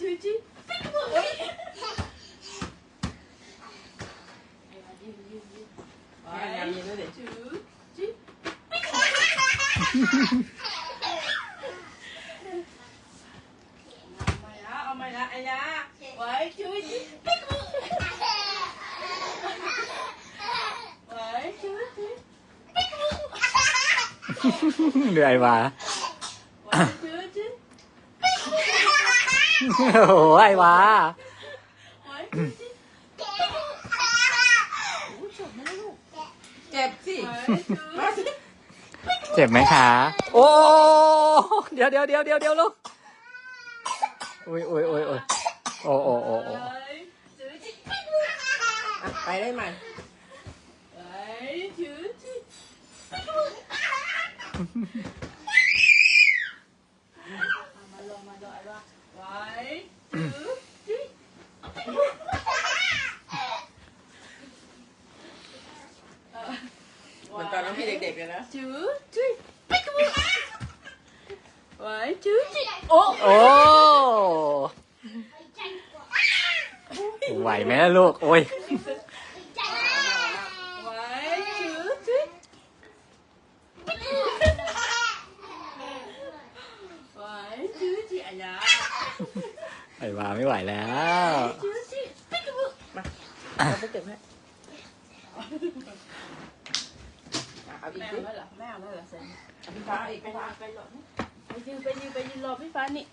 จูจีปิ๊กบุ๊กเฮ้ยไอ้วั โอ้โหไอ้วะไว้จูจีอู้จบแล้วลูกเจ็บสิไว้จูมาสิเจ็บไหมคะ โอ้เดี๋ยวเดี๋ยวเดี๋ยวเดี๋ยวเดี๋ยวลูกอุ้ยอุ้ยอุ้ยอุ้ยโอ้โอ้โอ้โอ้ไว้จูจีปิ๊กบุ๊กอะไปได้ไหมไว้จูจีเอามาลงมาลงไอ้ว่าไว้จูจีเออ เหมือนตอนน้อง พี่เด็กๆเลยนะจูจีปิ๊กบุ๊กไว้จูจีโอ้โอ้ไหวไหมล่ะลูก โอ้ยไว้จูจีไว้จูจีอะยาไอ้วาไม่ไหวแล้วจูจีปิ๊กบุ๊กเอาไปเก็บให้อะ เอาอีกแม่สิเอาแล้วเหรอแม่เอาแล้วเหรอเซนเอาพี่ฟ้าอีกไปพี่ฟ้าไปหลบนะไปยืนไปยืนไปยืนรอพี่ฟ้านี่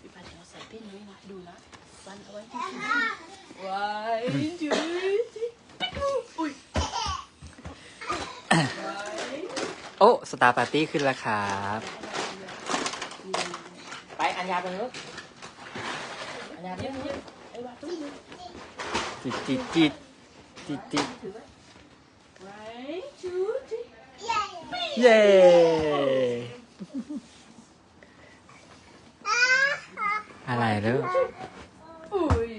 พี่ฟ้าเดี๋ยวเราใส่พี่นุ้ยนะดูนะฟันเอาไว้ที่ชิ้นไว้จูจีปิ๊กบุ๊กอุ้ยไว้โอ้สตาร์ปาร์ตี้ขึ้นแล้วครับไปอัญญาเป็นลูกอัญญาเป็นลูกไอ้วาตุ้มมือจิตจิตจิตจิตจิตถือไว้ไว้จูจี เย้อะไรลูกอุ้ย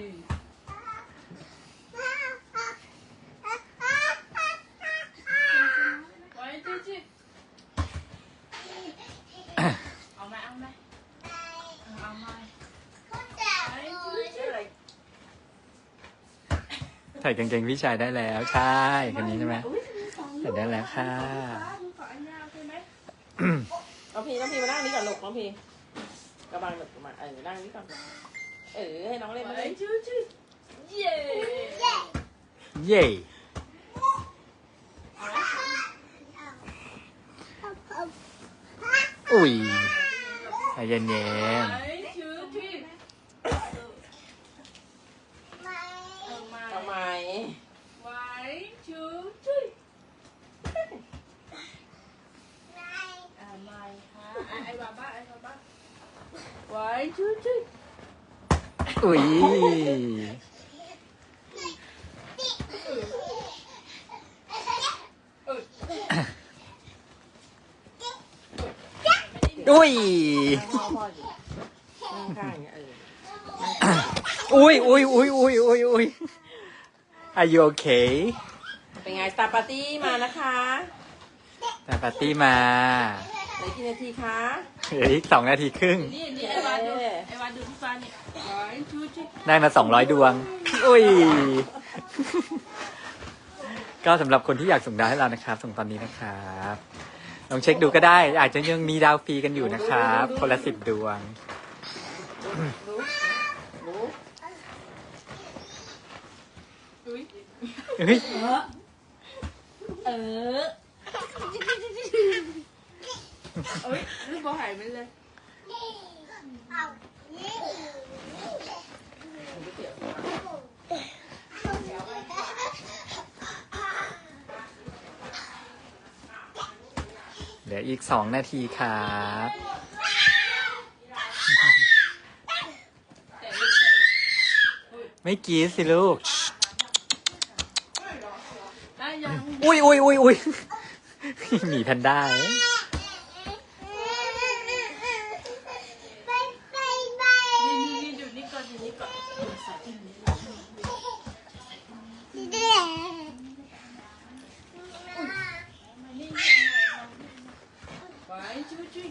ไว้จูจีเอาไหมเอาไหมเอาไหมไว้จูจีใส่กางเกงพี่ชายได้แล้ว ใช่คนนี้ใช่ไหมใส่ได้แล้วค่ะ น้องพี่น้องพี่มานั่งนี่ก่อนลูกน้องพี่กระบังหนึ่งมาเออนั่งนี่ก่อนเออให้น้องเล่นมาไว้เลยจูจีเย้เย้อุ้ยใจเย็นไว้จูจีเอามา ทำไม ไว้จูจีอ่าไม่ค่ะไอ้ไอ้บาบ้าไอ้บาบ้าไว้จูจี ๆ อุ้ยอุ้ยนั่งพ่อพ่ออยู่นั่งข้างอย่างเงี้ยเอออุ้ยอุ้ยอุ้ยอุ้ยอุ้ยอุ้ย Are you okay เป็นไงสตาร์ปาร์ตี้มานะคะแต่ปาร์ตี้มาเหลือกี่นาทีคะเหลืออีกสองนาทีครึ่ง นี่นี่ไอ้วาดูไอ้วาดูพี่ฟ้านี่ไว้จูจี ได้มาสองร้อยดวง อุ้ย ก็สำหรับคนที่อยากส่งดาวให้เรานะครับ ส่งตอนนี้นะครับ ลองเช็คดูก็ได้ อาจจะยังมีดาวฟรีกันอยู่นะครับ คนละสิบดวงเอ้ยเฮ้ย เออเอ้ยลูกบอหายไปเลย เหลืออีกสองนาทีครับไม่กรีดสิลูกได้ยังอุ้ยอุ้ยอุ้ยอุ้ยหมีแพนด้าเอ้ย นี่นี่นี่ดูนี่ก่อนดูนี่ก่อนใส่ที่นี่ไว้จูจี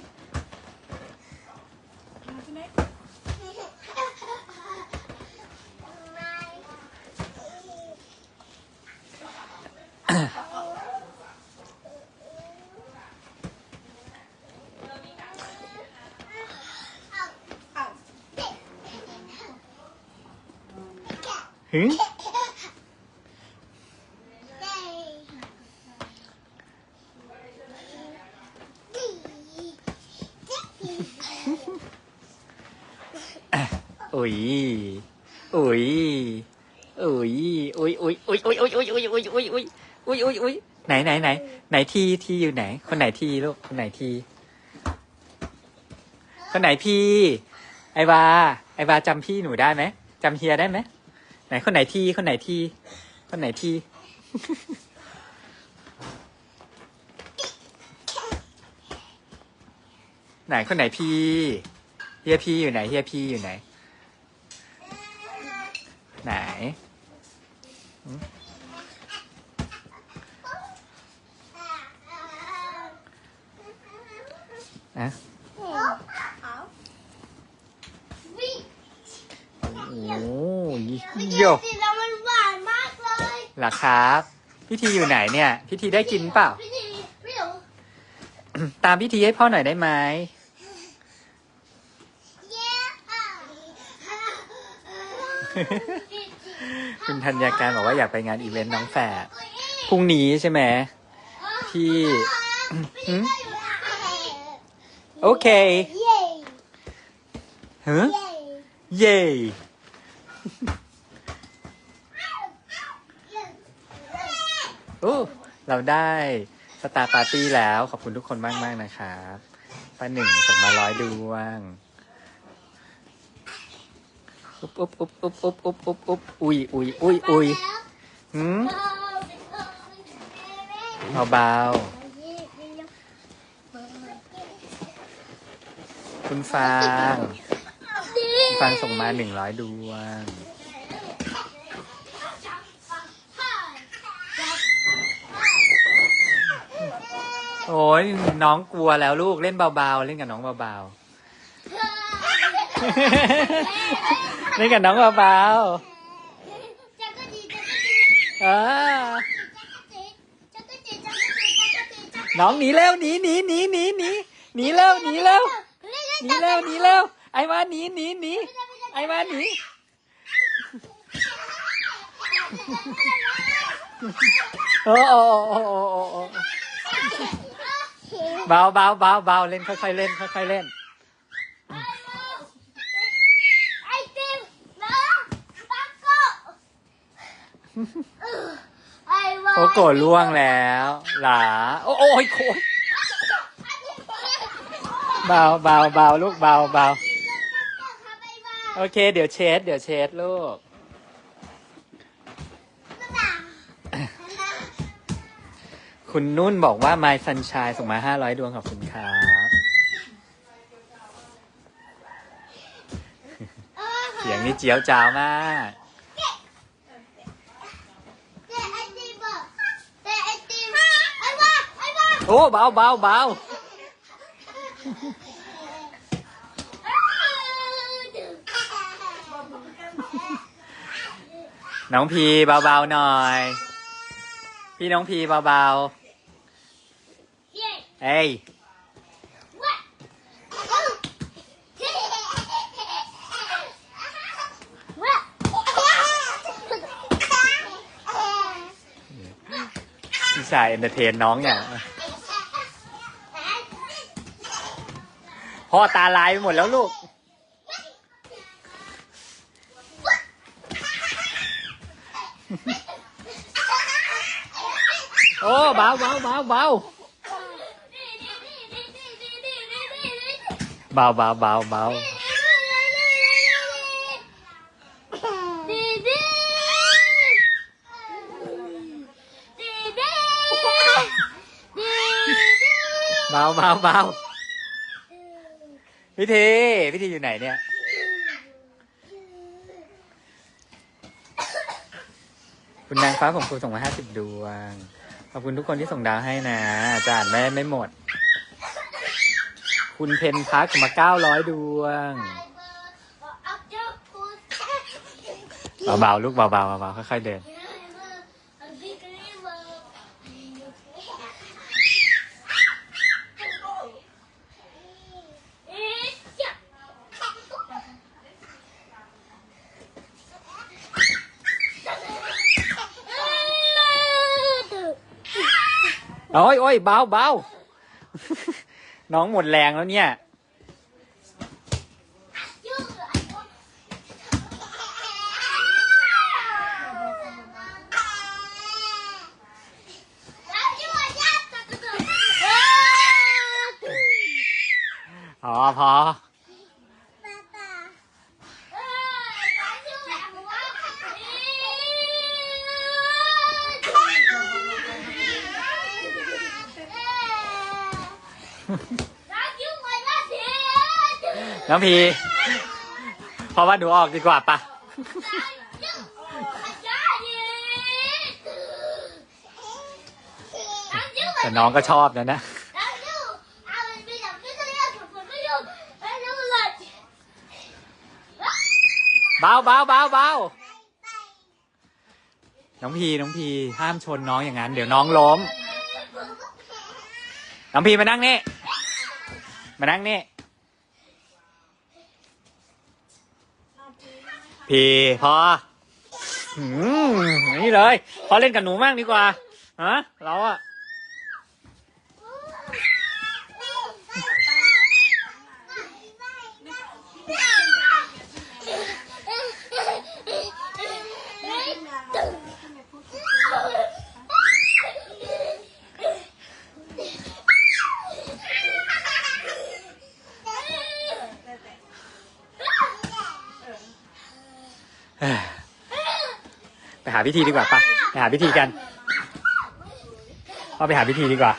มาที่ไหน หึอุ้ยอุ้ยอุ้ยอุ้ยอุ้ยอุ้ยอุ้ยอุ้ยอุ้ยอุ้ยอุ้ยอุ้ยอุ้ยอุ้ยอุ้ยอุ้ยไหนไหนไหนไหนที่ที่อยู่ไหน คนไหนที่ลูกคนไหนที่คนไหนพี่ ไอวาไอวาจำพี่หนูได้ไหมจำเฮียได้ไหม ไหนคนไหนที่คนไหนที่คนไหนที่ ไหนคนไหนพี่เฮียพี่อยู่ไหนเฮียพี่อยู่ไหน ไหนหืมนะโอ้ย พี่ โย เทีแล้วมันหวานมากเลย เหรอครับ พิธีอยู่ไหนเนี่ย พิธีได้กินเปล่าพี่ทีพี่หนูตามพิธีให้พ่อหน่อยได้ไหมเย้คุณธัญการบอกว่าอยากไปงานอีเวนต์น้องแฝดพรุ่งนี้ใช่ไหมที่หืมโอเคเย้เฮ้เย้เย่โอ้เราได้สตาร์ปาร์ตี้แล้วขอบคุณทุกคนมากมากนะครับป้าหนึ่งส่งมาร้อยดวงอุ๊บอุ๊บอุ๊บอุ๊บอุ๊บอุ๊บอุ๊บอุ๊บอุ้ยอุ้ยอุ้ยอุ้ยหืมเบาๆคุณฟางฟางส่งมาหนึ่งร้อยดวง โอ้ยน้องกลัวแล้วลูกเล่นเบาๆ เล่นกับน้องเบาๆ เล่นกับน้องเบาๆอ่าน้องหนีเร็วหนีหนีหนีหนีหนีหนีเร็วหนีเร็วหนีเร็วหนีเร็วไอ้วาหนีหนีหนีไอ้วาหนีโอ้โอ้โอ้โอ้โอ้โอ้ เบาเบาเบาเบาเล่นค่อยๆเล่นค่อยๆเล่น ไอติมน้องปักโกไอวาโคโกะล่วงแล้วหลาโอ้โอ้ยโคตรเบาเบาเบาลูกเบาเบาโอเค เดี๋ยวเช็ดเดี๋ยวเช็ดลูก คุณนุ่นบอกว่า My Sunshine ส่งมา 500 ดวงขอบคุณครับ เสียงนี่เจียวจ้าวมาก โอ้เบาเบาเบาน้องพีเบาๆหน่อย พี่น้องพีเบาเย้ๆ เอ้ยว้าว้าพี่ชายเอนเตอร์เทนน้องอย่างพ่อตาลายไปหมดแล้วลูก โอ้เบาเบาเบาเบาเบาเบาเบาเบาเบาเบาเบาพิธีพิธีอยู่ไหนเนี่ยคุณนางฟ้าของคุณส่งมาห้าสิบดวง ขอบคุณทุกคนที่ส่งดาวให้นะอาจารย์แม่ไม่หมด คุณเพนพักมาเก้าร้อยดวง เบาๆ ลูกเบาๆเบาๆค่อยๆเดิน โอ้ยโอ้ยเบาเบา น้องหมดแรงแล้วเนี่ยพอพอ น้องพี เพราะว่าหนูออกดีกว่าปะแต่น้องก็ชอบนะนะ เบาเบาเบาเบาน้องพีน้องพีห้ามชนน้องอย่างนั้น เดี๋ยวน้องล้ม น้องพีมานั่งนี่ มานั่งนี่ พีพออืมนี่เลย พอเล่นกับหนูมากดีกว่าฮะเราอะ เอ้ยไปหาพิธีดีกว่าปะไปหาพิธีกันพ่อไปหาพิธีดีกว่า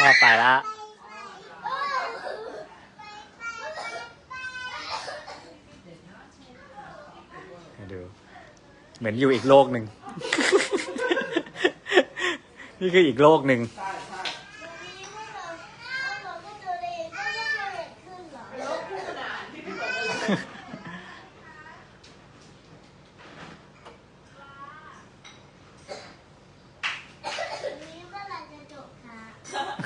พ่อไปละดู เหมือนอยู่อีกโลกหนึ่ง นี่คืออีกโลกหนึ่ง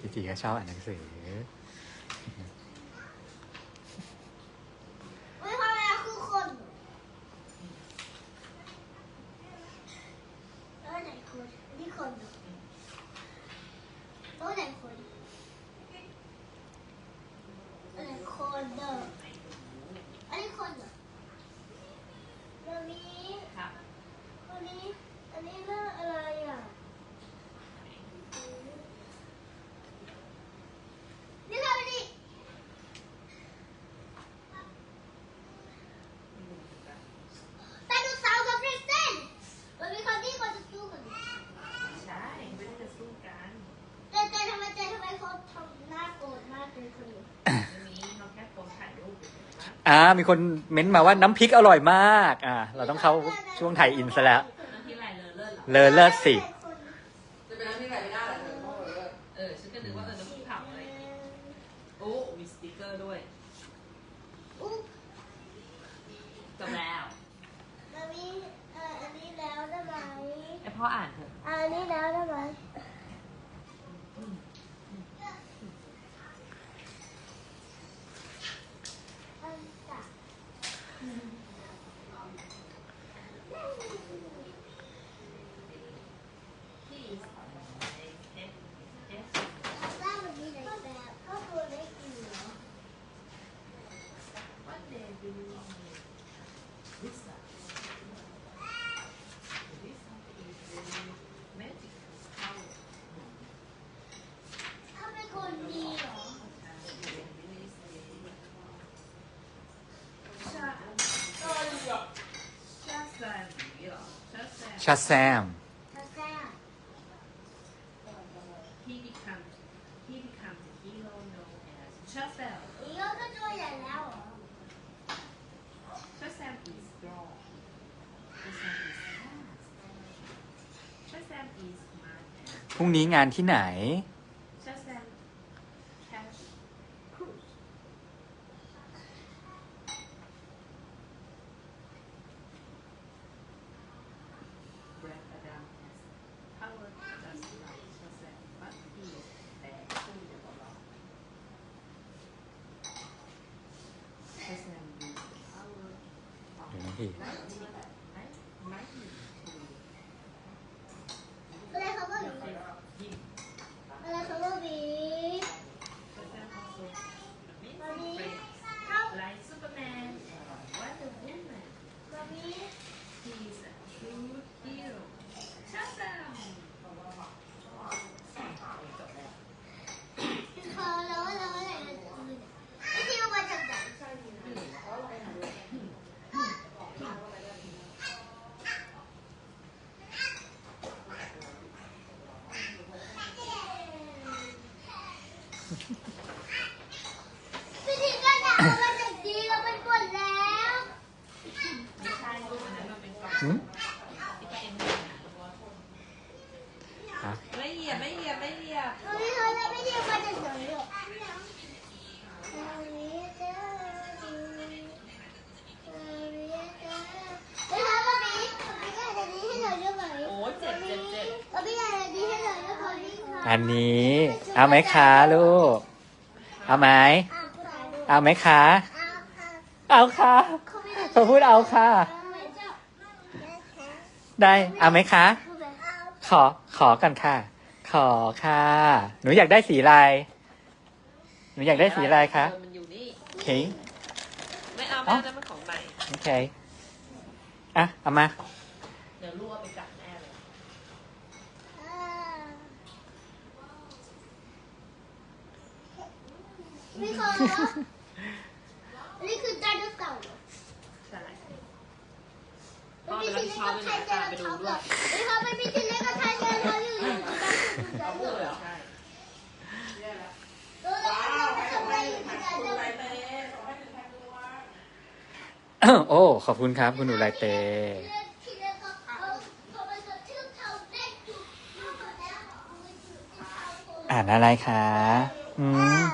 พิงๆก็ชอบอ่านหนังสือ ไม่พอแล้วคือคนแล้วไหนคนนี่คนเหรอแล้วไหนคนอันไหนคนเด้ออันนี้คนเหรอวันนี้ ค่ะ วันนี้ อันนี้เรื่องอะไรอะนี่ทำไปดิไดโนเสาร์กับเรสเซนมันมีคนที่คนจะสู้กัน ใช่ไม่ได้จะสู้กัน เจเจทำไมเจทำไมเขาทำหน้าโกรธมากเลยคนนี้ อันนี้เขาแค่โพสถ่ายรูปเฉยๆนะ อ่า มีคนเม้นต์มาว่าน้ำพริกอร่อยมาก อ่า เราต้องเข้าช่วงไทยอินซะแล้ว น้ำที่ไรเลอเลิศเหรอ เลอเลิศสิ ชาแซม He becomes he becomes a hero known as Chazelle. Chazelle is strong. Chazelle is fast. Chazelle is smart. พรุ่งนี้งานที่ไหน and อันนี้ เอาไหมคะลูก เอาไหม เอาไหมคะ เอาค่ะเขาพูดเอาค่ะ ได้ เอาไหมคะ ขอ ขอกันค่ะ ขอค่ะ หนูอยากได้สีอะไร หนูอยากได้สีอะไรคะเออมันอยู่นี่โอเคไม่เอาไม่เอานั่นมันของใหม่ โอเค อะ เอามา เดี๋ยวลูกเอาไปกัดแน่เลย นี่คือนี่คือไดโนเสาร์ใช่มันมีชิ้นเล็กกับไทยเจอร์ท็อปเลยนี่เขาไม่มีชิ้นเล็กกับไทยเจอร์ท็อปอยู่อยู่ตรงนั้นอยู่ตรงนั้นอยู่ใช่ตัวเราไม่ต้องไปอยู่ที่ไดโนเสาร์โอ้ ขอบคุณครับ คุณหนูไรเตชิ้นเล็กเขายเขาบอกแล้วเขาไปอยู่ที่เขาอ่านอะไรคะ อืม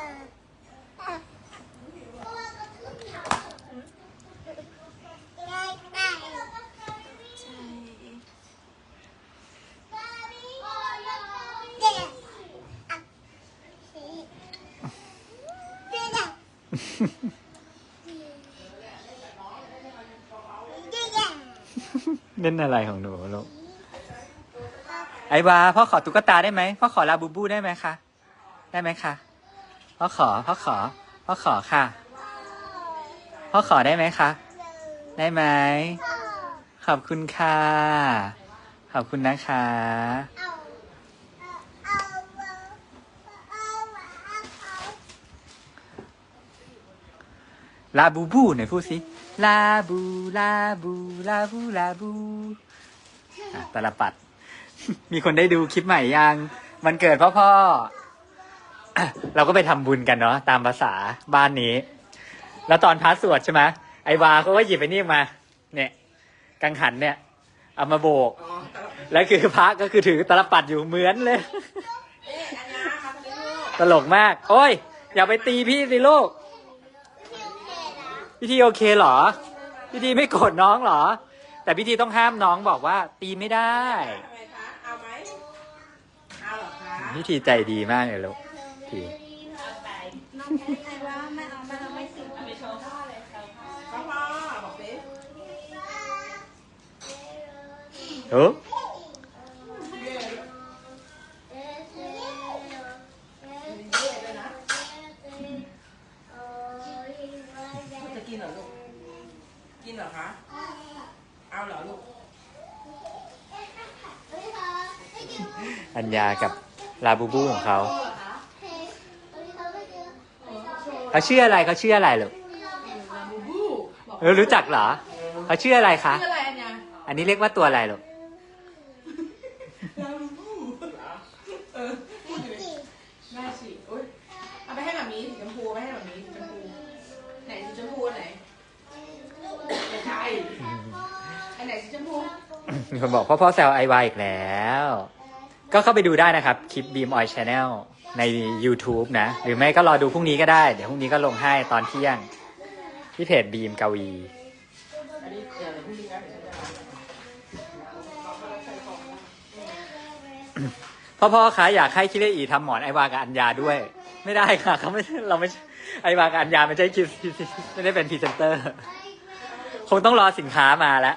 เล่ นอะไรของหนูลูกไอวาพ่อขอตุ๊กตาได้ไหมพ่อขอลาบูบูได้ไหมคะได้ไหมคะพ่อขอพ่อขอพ่อขอค่ะพ่อขอได้ไหมคะได้ไหมขอบคุณค่ะขอบคุณนะคะลาบูบูไหนพูดสิ ลาบูลาบูลาบูลาบูอะตาลปัด มีคนได้ดูคลิปใหม่ยังมันเกิดพ่อพ่ออะเราก็ไปทำบุญกันเนาะตามภาษาบ้านนี้ แล้วตอนพระสวดใช่ไหมไอวาเขาก็หยิบไปนี่มา เนี่ย กังหันเนี่ย เอามาโบกอ๋อแล้วคือพระก็คือถือตาลปัดอยู่เหมือนเลย เอ๊ะอันนี้ครับอันนี้ลูก ตลกมาก โอ้ย อย่าไปตีพี่สิลูก พี่ทีโอเคเหรอ พี่ทีไม่โกรธน้องเหรอ แต่พี่ทีต้องห้ามน้องบอกว่าตีไม่ได้ ทำไมคะ เอาไหม เอาเหรอคะ พี่ทีใจดีมากเลยลูกทีพ่อพ่อบอกสิ โอ้ เอาเหรอลูกอัญญากับลาบูบูของเขาเขาชื่ออะไรเขาชื่ออะไรลูกลาบูบูบอกเออรู้จักเหรอเขาชื่ออะไรคะชื่ออะไรอันเนี่ยอันนี้เรียกว่าตัวอะไรลูก พ่อพ่อแซวไอวาอีกแล้ว ก็เข้าไปดูได้นะครับ คลิป Beam Oil Channel ใน YouTube นะ หรือไม่ก็รอดูพรุ่งนี้ก็ได้ เดี๋ยวพรุ่งนี้ก็ลงให้ตอนเที่ยง ที่เพจ Beam กวีอันนี้เดี๋ยวพรุ่งนี้นะเดี๋ยวฉันจะเอพ่อพ่อคะอยากให้คิเลอีทำหมอนไอวากับอัญญาด้วย ไม่ได้ค่ะเขาไม่เราไม่ไอวากับอัญญาไม่ใช่คิวไม่ได้เป็นพรีเซนเตอร์ คงต้องรอสินค้ามาแล้ว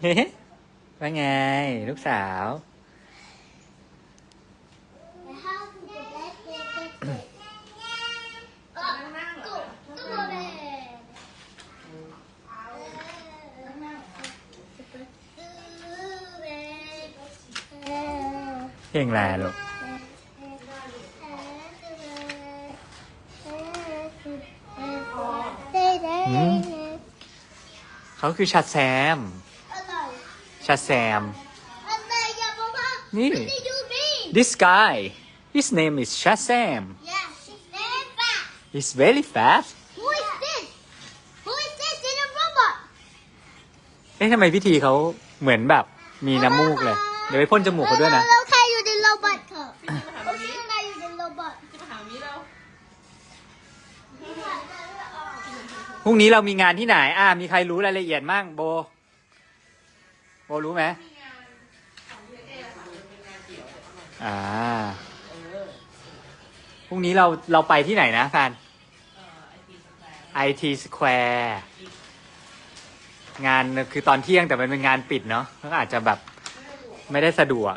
ว่าไง ลูกสาว เพลงอะไรลูก เขาคือชัดแซม ชัดแซม นี่ this guy his name is Shazam Yes, she's very fast. he's very fast Who is this? Who is this in a robot? เอ๊ะทำไมพิธีเขาเหมือนแบบมีน้ำมูกเลย เดี๋ยวไปพ่นจมูกเขาด้วยนะแล้วใครอยู่ในโรบอทเถอะพี่มาหาเขามีชื่ออะไรอยู่ในโรบอทจะมาหามีแล้วพรุ่งนี้เรามีงานที่ไหน อ่า มีใครรู้รายละเอียดมั่งโบ โบรู้ไหมอ่าพรุ่งนี้เราเราไปที่ไหนนะแฟน IT Square งานคือตอนเที่ยงแต่มันเป็นงานปิดเนาะก็อาจจะแบบไม่ได้สะดวก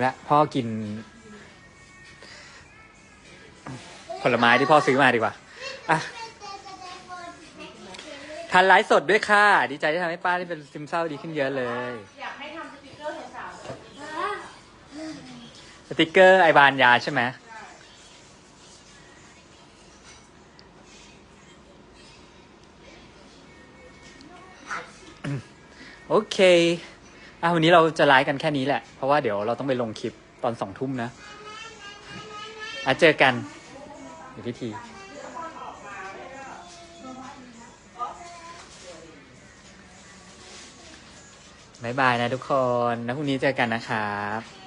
แล้วพ่อกิน ผลไม้ที่พ่อซื้อมาดีกว่าอะทันไลฟ์สดด้วยค่ะ ดีใจที่ทำให้ป้าที่เป็นซึมเศร้าดีขึ้นเยอะเลย อยากให้ทำสติกเกอร์สาวๆสติกเกอร์ไอบานยาใช่ไหมโอเค อะวันนี้เราจะไลฟ์กันแค่นี้แหละ เพราะว่าเดี๋ยวเราต้องไปลงคลิปตอนสองทุ่มนะอะเจอกันเดี๋ยวพิธี บายบายนะทุกคน แล้วพรุ่งนี้เจอกันนะครับ